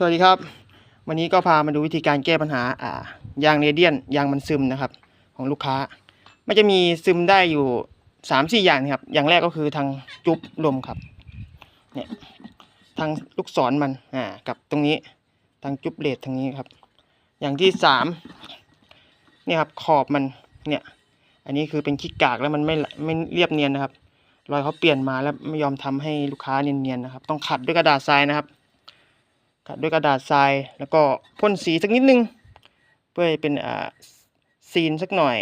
สวัสดีครับ วันนี้ก็พามาดูวิธีการแก้ปัญหาอ่ายางเรเดียนยางมันซึมนะครับ ของลูกค้า มันจะมีซึมได้อยู่สามสี่อย่างครับ อย่างแรกก็คือทางจุบลมครับเนี่ยทางลูกศรมันอ่ากับตรงนี้ทางจุบเลดทางนี้ครับ อย่างที่สามนี่ครับขอบมันเนี่ยอันนี้คือเป็นขี้กากแล้วมันไม่ไม่เรียบเนียนนะครับรอยเขาเปลี่ยนมาแล้วไม่ยอมทำให้ลูกค้าเนียนๆนะครับ ต้องขัดด้วยกระดาษทรายนะครับ ด้วยกระดาษทรายแล้วก็พ่นสีสักนิดนึง เพื่อให้เป็นอ่าซีนสักหน่อย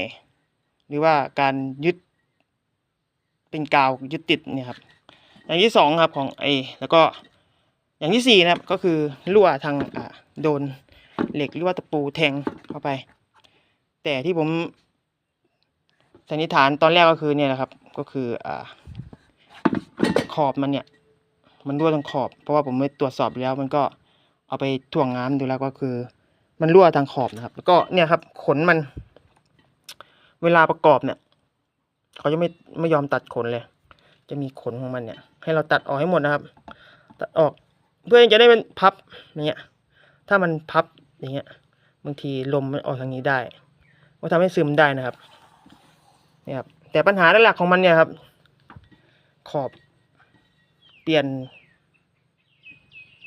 หรือว่าการยึดเป็นกาวยึดติดเนี่ยครับอย่างที่สองครับของไอแล้วก็อย่างที่สี่นะครับก็คือรั่วทางอ่าโดนเหล็กหรือว่าตะปูแทงเข้าไป แต่ที่ผมสันนิษฐานตอนแรกก็คือเนี่ยแหละครับก็คืออ่าขอบมันเนี่ยมันรั่วตรงขอบ เพราะว่าผมไปตรวจสอบแล้วมันก็ เอาไปถ่วงน้ำดูแล้วก็คือ มันรั่วทางขอบนะครับ แล้วก็เนี่ยครับ ขนมัน เวลาประกอบเนี่ยเขาจะไม่ไม่ยอมตัดขนเลย จะมีขนของมันเนี่ย ให้เราตัดออกให้หมดนะครับ ตัดออกเพื่อจะได้เป็นพับอย่างเงี้ย ถ้ามันพับอย่างเงี้ย บางทีลมมันออกทางนี้ได้ ก็ทำให้ซึมได้นะครับเนี่ยครับแต่ปัญหาหลักของมันเนี่ยครับ ขอบเปลี่ยน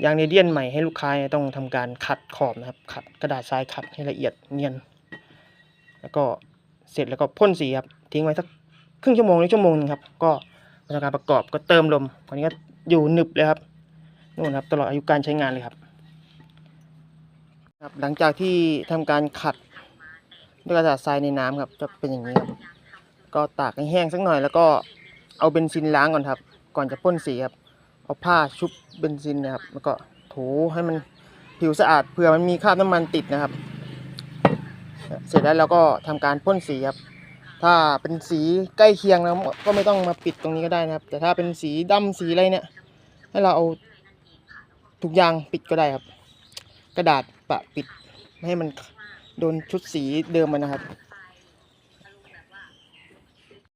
ยางเนเดียนใหม่ให้ลูกค้าต้องทำการขัดขอบนะครับขัดกระดาษทรายขัดให้ละเอียดเนียน แล้วก็เสร็จแล้วก็พ่นสีครับทิ้งไว้สักครึ่งชั่วโมงหรือชั่วโมงนึงครับ ก็ทำการประกอบก็เติมลมอันนี้ก็อยู่หนึบเลยครับนู่นครับตลอดอายุการใช้งานเลยครับครับ หลังจากที่ทำการขัดด้วยกระดาษทรายในน้ำครับ จะเป็นอย่างนี้ครับ ก็ตากให้แห้งสักหน่อยแล้วก็เอาเบนซินล้างก่อนครับ ก่อนจะพ่นสีครับ เอาผ้าชุบเบนซินนะครับ แล้วก็ถูให้มันผิวสะอาดเผื่อมันมีคราบน้ำมันติดนะครับ เสร็จแล้วเราก็ทำการพ่นสีครับ ถ้าเป็นสีใกล้เคียงแล้วก็ไม่ต้องมาปิดตรงนี้ก็ได้นะครับ แต่ถ้าเป็นสีดำสีอะไรเนี่ย ให้เราเอาทุกอย่างปิดก็ได้ครับ กระดาษปะปิดไม่ให้มันโดนชุดสีเดิมมันนะครับ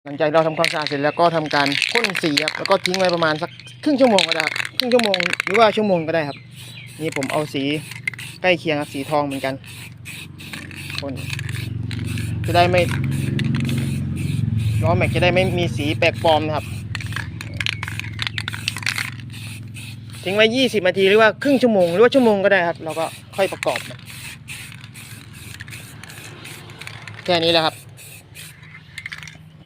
หลังจากเราทำความสะอาดเสร็จแล้วก็ทำการพ่นสีครับแล้วก็ทิ้งไว้ประมาณสัก ครึ่งชั่วโมงก็ได้ครับครึ่งชั่วโมงหรือว่าชั่วโมงก็ได้ครับ นี่ผมเอาสีใกล้เคียงครับสีทองเหมือนกันพ่นจะได้ไม่ล้อแม็กจะได้ไม่มีสีแปลกปลอมนะครับทิ้งไว้ 20 นาทีหรือว่าครึ่งชั่วโมงหรือว่าชั่วโมงก็ได้ครับ เราก็ค่อยประกอบ แค่นี้แหละครับ